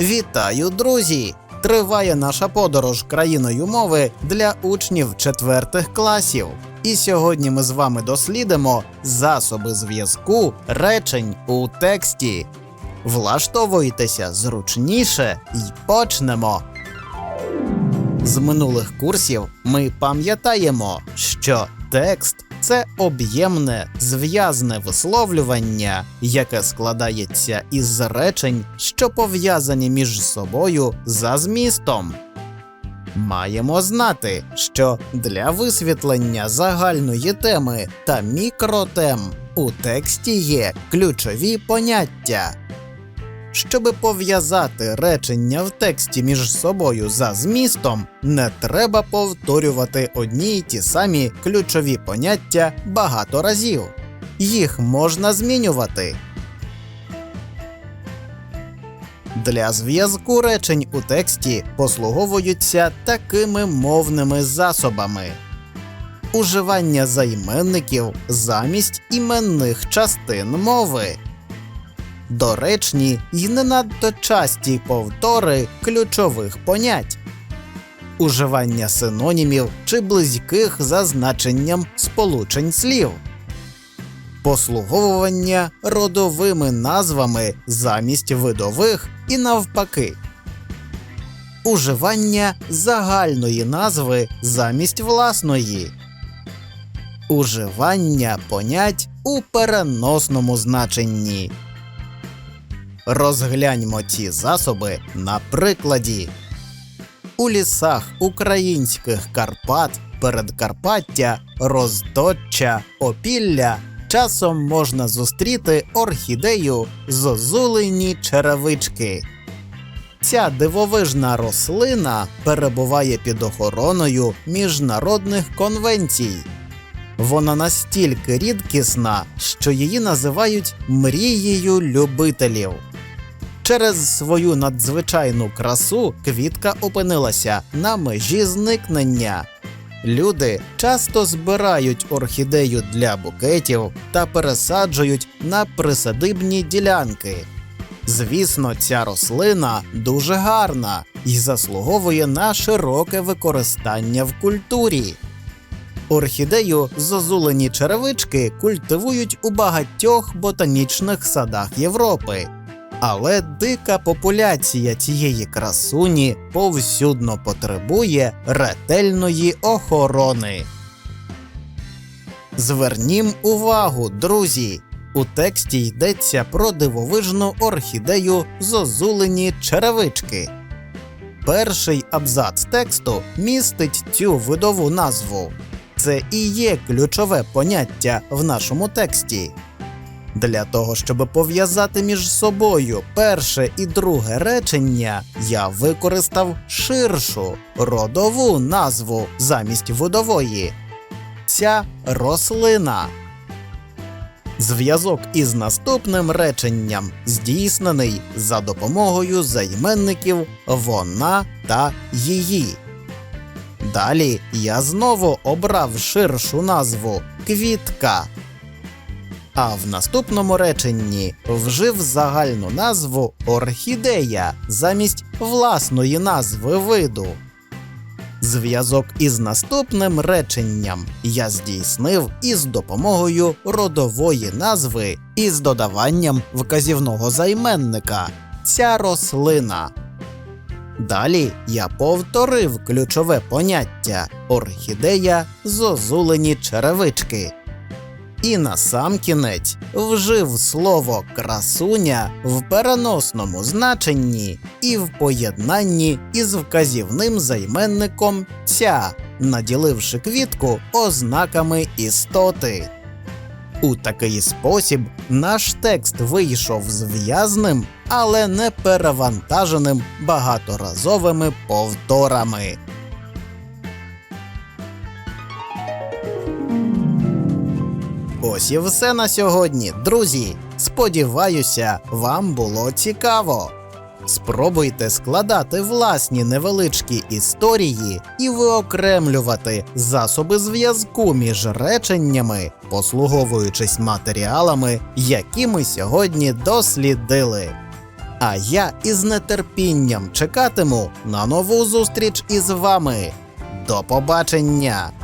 Вітаю, друзі! Триває наша подорож країною мови для учнів четвертих класів. І сьогодні ми з вами дослідимо засоби зв'язку речень у тексті. Влаштовуйтеся зручніше і почнемо. З минулих курсів ми пам'ятаємо, що текст це об'ємне зв'язне висловлювання, яке складається із речень, що пов'язані між собою за змістом. Маємо знати, що для висвітлення загальної теми та мікротем у тексті є ключові поняття. Щоби пов'язати речення в тексті між собою за змістом, не треба повторювати одні й ті самі ключові поняття багато разів. Їх можна змінювати. Для зв'язку речень у тексті послуговуються такими мовними засобами: уживання займенників замість іменних частин мови доречні й не надто часті повтори ключових понять, уживання синонімів чи близьких за значенням сполучень слів, послуговування родовими назвами замість видових і навпаки. Уживання загальної назви замість власної. Уживання понять у переносному значенні. Розгляньмо ці засоби на прикладі. У лісах українських Карпат, Передкарпаття, Роздоччя, Опілля часом можна зустріти орхідею зозулені черевички. Ця дивовижна рослина перебуває під охороною міжнародних конвенцій. Вона настільки рідкісна, що її називають мрією любителів. Через свою надзвичайну красу квітка опинилася на межі зникнення. Люди часто збирають орхідею для букетів та пересаджують на присадибні ділянки. Звісно, ця рослина дуже гарна і заслуговує на широке використання в культурі. Орхідею зозулені черевички культивують у багатьох ботанічних садах Європи. Але дика популяція цієї красуні повсюдно потребує ретельної охорони. Звернім увагу, друзі! У тексті йдеться про дивовижну орхідею зозулені черевички. Перший абзац тексту містить цю видову назву. Це і є ключове поняття в нашому тексті. Для того, щоб пов'язати між собою перше і друге речення, я використав ширшу родову назву замість видової. Ця рослина. Зв'язок із наступним реченням здійснений за допомогою займенників вона та її. Далі я знову обрав ширшу назву квітка. А в наступному реченні вжив загальну назву орхідея замість власної назви виду. Зв'язок із наступним реченням я здійснив із допомогою родової назви і з додаванням вказівного займенника ця рослина. Далі я повторив ключове поняття орхідея зозулені черевички. І насамкінець вжив слово красуня в переносному значенні і в поєднанні із вказівним займенником ця, наділивши квітку ознаками істоти. У такий спосіб наш текст вийшов зв'язним, але не перевантаженим багаторазовими повторами. Ось і все на сьогодні, друзі. Сподіваюся, вам було цікаво. Спробуйте складати власні невеличкі історії і виокремлювати засоби зв'язку між реченнями, послуговуючись матеріалами, які ми сьогодні дослідили. А я із нетерпінням чекатиму на нову зустріч із вами. До побачення!